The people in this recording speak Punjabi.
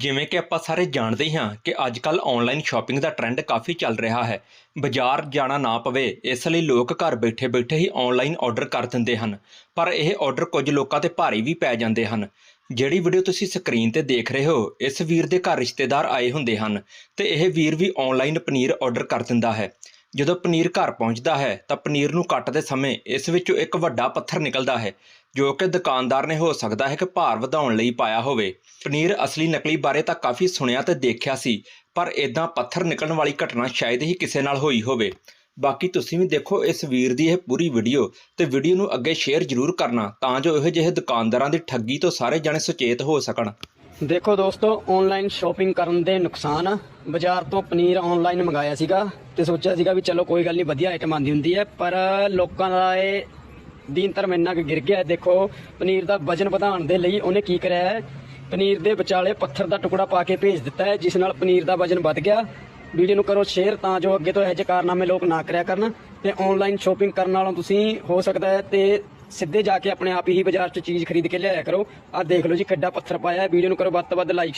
ਜਿਵੇਂ ਕਿ ਆਪਾਂ ਸਾਰੇ ਜਾਣਦੇ ਹੀ ਹਾਂ ਕਿ ਅੱਜ-ਕੱਲ ਆਨਲਾਈਨ ਸ਼ਾਪਿੰਗ ਦਾ ਟ੍ਰੈਂਡ ਕਾਫੀ ਚੱਲ ਰਿਹਾ ਹੈ। ਬਾਜ਼ਾਰ ਜਾਣਾ ਨਾ ਪਵੇ, ਇਸ ਲਈ ਲੋਕ ਘਰ ਬੈਠੇ-ਬੈਠੇ ਹੀ ਆਨਲਾਈਨ ਆਰਡਰ ਕਰ ਦਿੰਦੇ ਹਨ। ਪਰ ਇਹ ਆਰਡਰ ਕੁਝ ਲੋਕਾਂ ਤੇ ਭਾਰੀ ਵੀ ਪੈ ਜਾਂਦੇ ਹਨ। ਜਿਹੜੀ ਵੀਡੀਓ ਤੁਸੀਂ ਸਕਰੀਨ ਤੇ ਦੇਖ ਰਹੇ ਹੋ, ਇਸ ਵੀਰ ਦੇ ਘਰ ਰਿਸ਼ਤੇਦਾਰ ਆਏ ਹੁੰਦੇ ਹਨ ਤੇ ਇਹ ਵੀਰ ਵੀ ਆਨਲਾਈਨ ਪਨੀਰ ਆਰਡਰ ਕਰ ਦਿੰਦਾ ਹੈ। ਜਦੋਂ ਪਨੀਰ ਘਰ ਪਹੁੰਚਦਾ ਹੈ ਤਾਂ ਪਨੀਰ ਨੂੰ ਕੱਟਦੇ ਸਮੇਂ ਇਸ ਵਿੱਚੋਂ ਇੱਕ ਵੱਡਾ ਪੱਥਰ ਨਿਕਲਦਾ ਹੈ, ਜੋ ਕਿ ਦੁਕਾਨਦਾਰ ਨੇ ਹੋ ਸਕਦਾ ਹੈ ਕਿ ਭਾਰ ਵਧਾਉਣ ਲਈ ਪਾਇਆ ਹੋਵੇ। ਪਨੀਰ ਅਸਲੀ ਨਕਲੀ ਬਾਰੇ ਤਾਂ ਕਾਫੀ ਸੁਣਿਆ ਤੇ ਦੇਖਿਆ ਸੀ, ਪਰ ਇਦਾਂ ਪੱਥਰ ਨਿਕਲਣ ਵਾਲੀ ਘਟਨਾ ਸ਼ਾਇਦ ਹੀ ਕਿਸੇ ਨਾਲ ਹੋਈ ਹੋਵੇ। ਬਾਕੀ ਤੁਸੀਂ ਵੀ ਦੇਖੋ ਇਸ ਵੀਰ ਦੀ ਇਹ ਪੂਰੀ ਵੀਡੀਓ ਤੇ ਵੀਡੀਓ ਨੂੰ ਅੱਗੇ ਸ਼ੇਅਰ ਜ਼ਰੂਰ ਕਰਨਾ ਤਾਂ ਜੋ ਇਹੋ ਜਿਹੇ ਦੁਕਾਨਦਾਰਾਂ ਦੀ ਠੱਗੀ ਤੋਂ ਸਾਰੇ ਜਣੇ ਸੁਚੇਤ ਹੋ ਸਕਣ। ਦੇਖੋ ਦੋਸਤੋ ਆਨਲਾਈਨ ਸ਼ਾਪਿੰਗ ਕਰਨ ਦੇ ਨੁਕਸਾਨ, ਬਾਜ਼ਾਰ ਤੋਂ ਪਨੀਰ ਆਨਲਾਈਨ ਮੰਗਾਇਆ ਸੀਗਾ ਤੇ ਸੋਚਿਆ ਸੀਗਾ ਵੀ ਚਲੋ ਕੋਈ ਗੱਲ ਨਹੀਂ ਵਧੀਆ ਆਈਟਮ ਆਂਦੀ ਹੁੰਦੀ ਹੈ, ਪਰ ਲੋਕਾਂ ਦਾ ਇਹ ਦੀਨ ਧਰਮ ਇੰਨਾ ਕੁ ਗਿਰ ਗਿਆ ਹੈ। ਦੇਖੋ ਪਨੀਰ ਦਾ ਵਜਨ ਵਧਾਉਣ ਦੇ ਲਈ ਉਹਨੇ ਕੀ ਕਰਿਆ ਹੈ ਪਨੀਰ ਦੇ ਵਿਚਾਲੇ ਪੱਥਰ ਦਾ ਟੁਕੜਾ ਪਾ ਕੇ ਭੇਜ ਦਿੱਤਾ ਹੈ, ਜਿਸ ਨਾਲ ਪਨੀਰ ਦਾ ਵਜਨ ਵੱਧ ਗਿਆ ਵੀਡੀਓ ਨੂੰ ਕਰੋ ਸ਼ੇਅਰ ਤਾਂ ਜੋ ਅੱਗੇ ਤੋਂ ਇਹੋ ਜਿਹੇ ਕਾਰਨਾਮੇ ਲੋਕ ਨਾ ਕਰਿਆ ਕਰਨ ਤੇ ਆਨਲਾਈਨ ਸ਼ਾਪਿੰਗ ਕਰਨ ਨਾਲੋਂ ਤੁਸੀਂ ਹੋ ਸਕਦਾ ਹੈ ਤੇ ਸਿੱਧੇ ਜਾ ਕੇ ਆਪਣੇ ਆਪ ਹੀ ਬਾਜ਼ਾਰ 'ਚ ਚੀਜ਼ ਖਰੀਦ ਕੇ ਲਿਆਇਆ ਕਰੋ। ਆਹ ਦੇਖ ਲਓ ਜੀ, ਕਿੱਡਾ ਪੱਥਰ ਪਾਇਆ। ਹੈ ਵੀਡੀਓ ਨੂੰ ਕਰੋ ਵੱਧ ਤੋਂ ਵੱਧ ਲਾਈਕ